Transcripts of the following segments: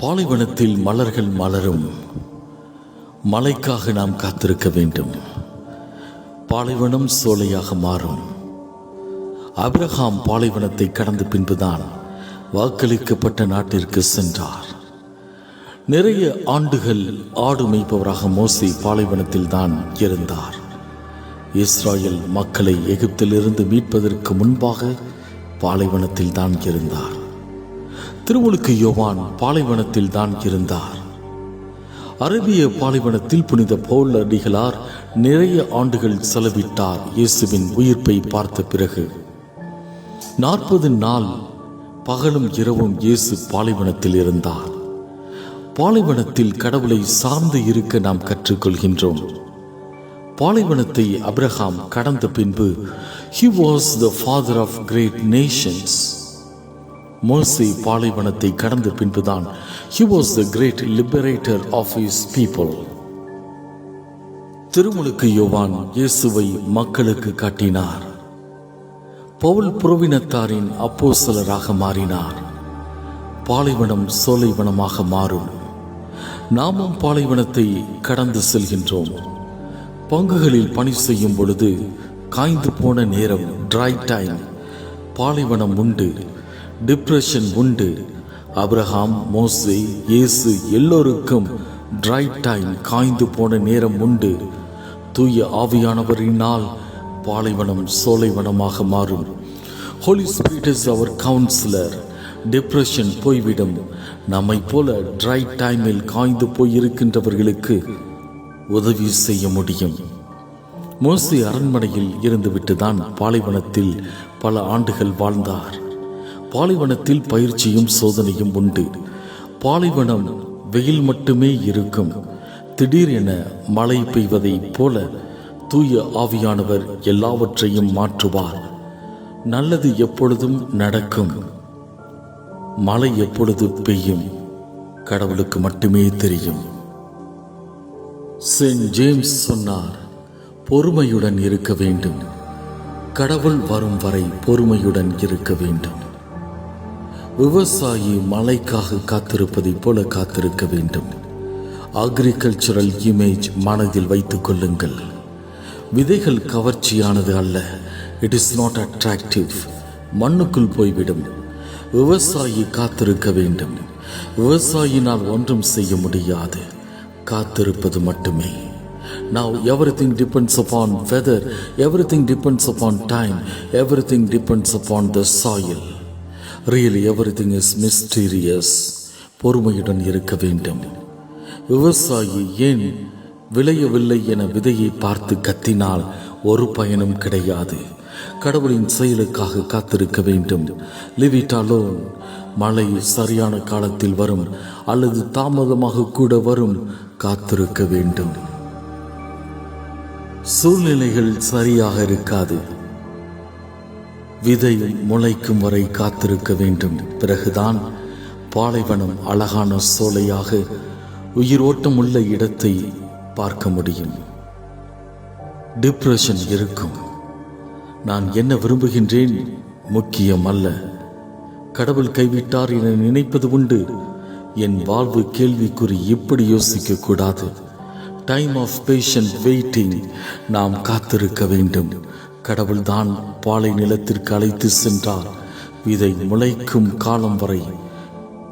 பாலைவனத்தில் மலர்கள் மலரும். மழைக்காக நாம் காத்திருக்க வேண்டும். பாலைவனம் சோலையாக மாறும். அப்ரஹாம் பாலைவனத்தை கடந்த பின்புதான் வாக்களிக்கப்பட்ட நாட்டிற்கு சென்றார். நிறைய ஆண்டுகள் ஆடு மேய்ப்பவராக மோசி பாலைவனத்தில் தான் இருந்தார். இஸ்ராயல் மக்களை எகிப்திலிருந்து மீட்பதற்கு முன்பாக பாலைவனத்தில் தான் இருந்தார். திருமுழுக்கு யோவான் பாலைவனத்தில் தான் இருந்தார். அரேபிய பாலைவனத்தில் புனித பவுல் அடிகளார் நிறைய ஆண்டுகள் செலவிட்டார் இயேசுவின் உயிர்ப்பை பார்த்த பிறகு. நாற்பது நாள் பகலும் இரவும் இயேசு பாலைவனத்தில் இருந்தார். பாலைவனத்தில் கடவுளை சார்ந்து இருக்க நாம் கற்றுக்கொள்கின்றோம். பாலைவனத்தை அப்ரஹாம் கடந்த பின்பு he was the father of great nations Moses பாலைவனத்தை கடந்த பின்புதான். He was the great liberator of his people திருமுழுக்கு யோவான் இயேசுவை மக்களுக்கு காட்டினார். பவுல் புரோவினத்தாரின் சிலராக மாறினார். பாலைவனம் சோலைவனமாக மாறும். நாமும் பாலைவனத்தை கடந்து செல்கின்றோம். பங்குகளில் பணி செய்யும் பொழுது காய்ந்து போன நேரம் ட்ரை டைம் பாலைவனம் உண்டு. டிப்ரெஷன் உண்டு. அப்ரஹாம் மோசே இயேசு எல்லோருக்கும் ட்ரை டைம் காய்ந்து போன நேரம் உண்டு. தூய ஆவியானவரினால் பாலைவனம் சோலைவனமாக மாறும். Holy spirit is our counsellor depression போய்விடும். நம்மை போல ட்ரை டைமில் காய்ந்து போயிருக்கின்றவர்களுக்கு உதவி செய்ய முடியும். மோசி அரண்மனையில் இருந்துவிட்டு தான் பாலைவனத்தில் பல ஆண்டுகள் வாழ்ந்தார். பாலைவனத்தில் பயிற்சியும் சோதனையும் உண்டு. பாலைவனம் வெயில் மட்டுமே இருக்கும். திடீரென மழை பெய்வதைப் போல தூய ஆவியானவர் எல்லாவற்றையும் மாற்றுவார். நல்லது எப்பொழுதும் நடக்கும். மழை எப்பொழுது பெய்யும்? கடவுளுக்கு மட்டுமே தெரியும். சென்ட் ஜேம்ஸ் சொன்னார் பொறுமையுடன் இருக்க வேண்டும். கடவுள் வரும் வரை பொறுமையுடன் இருக்க வேண்டும். விவசாயி மழைக்காக காத்திருப்பதைப் போல காத்திருக்க வேண்டும். அக்ரிகல்ச்சரல் இமேஜ் மனதில் வைத்துக் கொள்ளுங்கள். விதைகள் கவர்ச்சியானது அல்ல. இட் இஸ் நாட் அட்ராக்டிவ் மண்ணுக்குள் போய்விடும். விவசாயி காத்திருக்க வேண்டும். விவசாயினால் ஒன்றும் செய்ய முடியாது. காத்திருப்பது மட்டுமே. Now everything depends upon weather everything depends upon time everything depends upon the soil really everything is mysterious பொறுமையுடன் இருக்க வேண்டும். விவசாயி ஏன் விளையவில்லை என விதையை பார்த்து கத்தினால் ஒரு பயனும் கிடையாது. கடவுளின் செயலுக்காக காத்திருக்க வேண்டும். லிவிட்டாலோ மழை சரியான காலத்தில் வரும் அல்லது தாமதமாக கூட வரும். காத்திருக்க வேண்டும். சூழ்நிலைகள் சரியாக இருக்காது. விதை முளைக்கும் வரை காத்திருக்க வேண்டும். பிறகுதான் பாலைவனம் அழகான சோலையாக உயிரோட்டம் உள்ள இடத்தை பார்க்க முடியும். டிப்ரெஷன் இருக்கும். நான் என்ன விரும்புகின்றேன்? முக்கியம் அல்ல. கடவுள் கைவிட்டார் என நினைப்பது உண்டு. என் வாழ்வு கேள்விக்குறி இப்படி யோசிக்க கூடாது. டைம் ஆஃப் பேஷண்ட் வெயிட்டிங் நாம் காத்திருக்க வேண்டும். கடவுள்தான் பாலை நிலத்திற்கு அழைத்து சென்றார். இதை முளைக்கும் காலம் வரை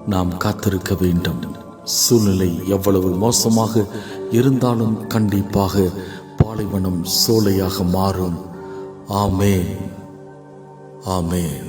நாம் காத்திருக்க வேண்டும். சூழ்நிலை எவ்வளவு மோசமாக இருந்தாலும் கண்டிப்பாக பாலைவனம் சோலையாக மாறும். ஆமேன். ஆமேன்.